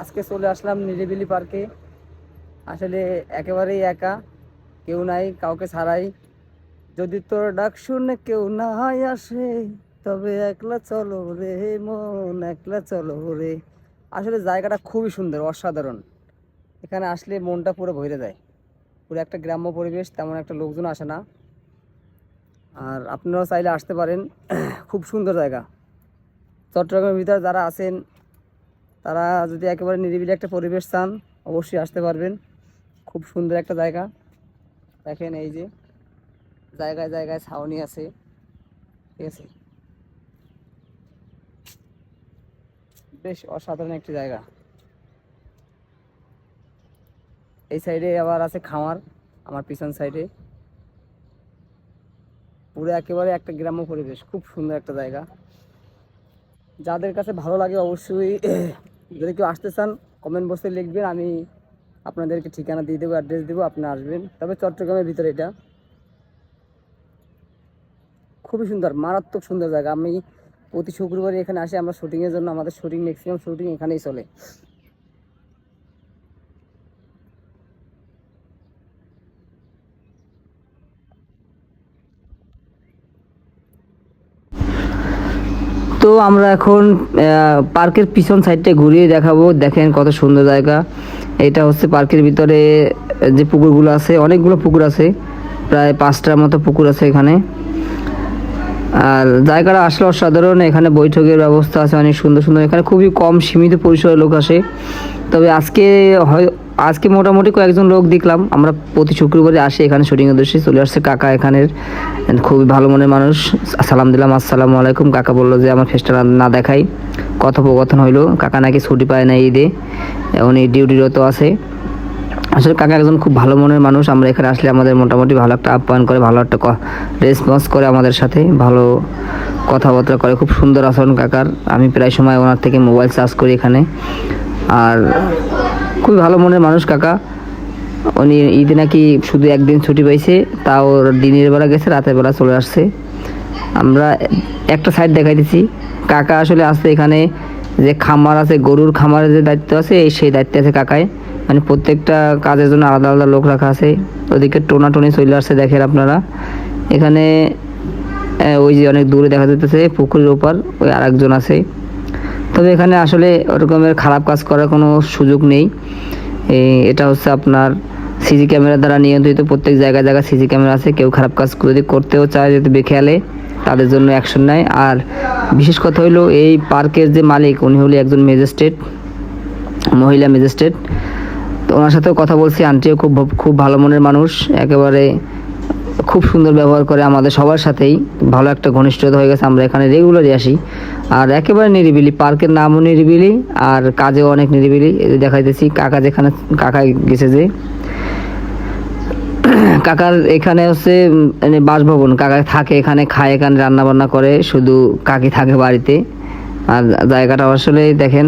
আজকে চলে আসলাম নিরিবিলি পার্কে আসলে একেবারেই একা, কেউ নাই, কাউকে ছাড়াই। যদি তোর ডাক শুনে কেউ না হয় আসে, তবে একলা চলো রে মন, একলা চলো রে। আসলে জায়গাটা খুবই সুন্দর, অসাধারণ। এখানে আসলে মনটা পুরো ভরে যায়। পুরো একটা গ্রাম্য পরিবেশ, তেমন একটা লোকজন আসে না। আর আপনারাও চাইলে আসতে পারেন। খুব সুন্দর জায়গা। চট্টগ্রামের ভিতরে যারা আছেন তারা যদি একেবারে নিরিবিলি একটা পরিবেশ চান, অবশ্যই আসতে পারবেন। খুব সুন্দর একটা জায়গা। দেখেন এই যে, জায়গায় জায়গায় ছাউনি আছে। ঠিক আছে? বেশ অসাধারণ একটি জায়গা। এই সাইডে আবার আছে খামার, আমার পিছন সাইডে। পুরো একেবারে একটা গ্রাম্য পরিবেশ, খুব সুন্দর একটা জায়গা। যাদের কাছে ভালো লাগে অবশ্যই যদি কেউ আসতে চান কমেন্ট বক্সে লিখবেন, আমি আপনাদেরকে ঠিকানা দিয়ে দেবো অ্যাড্রেস দেবো, আপনি আসবেন। তবে চট্টগ্রামের ভিতরে এটা। খুবই সুন্দর, মারাত্মক সুন্দর জায়গা। আমি প্রতি শুক্রবারে এখানে আসি, আমরা শুটিংয়ের জন্য, আমাদের শুটিং ম্যাক্সিমাম শুটিং এখানেই চলে। তো আমরা এখন পার্কের পিছন সাইডটা ঘুরিয়ে দেখাবো। দেখেন কত সুন্দর জায়গা। এটা হচ্ছে পার্কের ভিতরে যে পুকুরগুলো আছে, অনেকগুলো পুকুর আছে। প্রায় পাঁচটার মতো পুকুর আছে এখানে। আর জায়গাটা আসলে অসাধারণ, এখানে বৈঠকের ব্যবস্থা আছে, অনেক সুন্দর সুন্দর, এখানে খুবই কম সীমিত পরিসরের লোক আসে। তবে আজকে হয়, আজকে মোটামুটি কয়েকজন লোক দেখলাম, আমরা প্রতি শুক্রবারে আসি এখানে শুটিং উদ্দেশ্যে, চলে আসছে কাকা এখানের খুবই ভালো মনের মানুষ। সালাম দিলাম, আসসালামু আলাইকুম, কাকা বলল যে আমার ফেসটা না- দেখাই। কথোপকথন হইল, কাকা নাকি ছুটি পায় না ঈদে, উনি ডিউটিরত আছে। আসলে কাকা একজন খুব ভালো মনের মানুষ। আমরা এখানে আসলে আমাদের মোটামুটি ভালো একটা আপ্যায়ন করে, ভালো একটা রেসপন্স করে আমাদের সাথে। ভালো কথাবার্তা করে। খুব সুন্দর আচরণ কাকার। আমি প্রায় সময় ওনার থেকে মোবাইল চার্জ করি এখানে। আর খুবই ভালো মনের মানুষ কাকা। উনি ঈদে নাকি শুধু একদিন ছুটি পাইছে, তাও দিনের বেলা গেছে, রাতের বেলা চলে আসছে। আমরা একটা সাইড দেখাই দিছি কাকা আসলে আসতে এখানে যে খামার আছে, গরুর খামারের যে দায়িত্ব আছে, এই সেই দায়িত্বে আছে কাকায়। মানে প্রত্যেকটা কাজের জন্য আলাদা আলাদা লোক রাখা আছে। ওদিকে টোনা টনি চলে আসছে দেখেন আপনারা। এখানে ওই যে অনেক দূরে দেখা যেতেছে পুকুরের ওপার, ওই আরেকজন আছে। তবে এখানে আসলে ওরকমের খারাপ কাজ করার কোনো সুযোগ নেই। এটা হচ্ছে আপনার সিসি ক্যামেরা দ্বারা নিয়ন্ত্রিত প্রত্যেক জায়গায় জায়গায় সিসি ক্যামেরা আছে। কেউ খারাপ কাজ যদি করতেও চায়, যদি বেখেয়ালে, তাদের জন্য অ্যাকশন নেয়। আর বিশেষ কথা হলো এই পার্কের যে মালিক, উনি হলো একজন ম্যাজিস্ট্রেট, মহিলা ম্যাজিস্ট্রেট। তো ওনার সাথেও কথা বলছি, আন্টিও খুব খুব ভালো মনের মানুষ, একেবারে খুব সুন্দর ব্যবহার করে আমাদের সবার সাথেই, ভালো একটা ঘনিষ্ঠতা হয়ে গেছে, আমরা এখানে রেগুলারই আসি। আর একেবারে নিরিবিলি, পার্কের নামও নিরিবিলি, আর কাজেও অনেক নিরিবিলি দেখাইতেছি, কাকা যেখানে কাকা গেছে যে। কাকার এখানে হচ্ছে মানে বাসভবন, কাকা থাকে এখানে, খায় এখানে রান্না বান্না করে, শুধু কাকি থাকে বাড়িতে। আর জায়গাটা আসলে দেখেন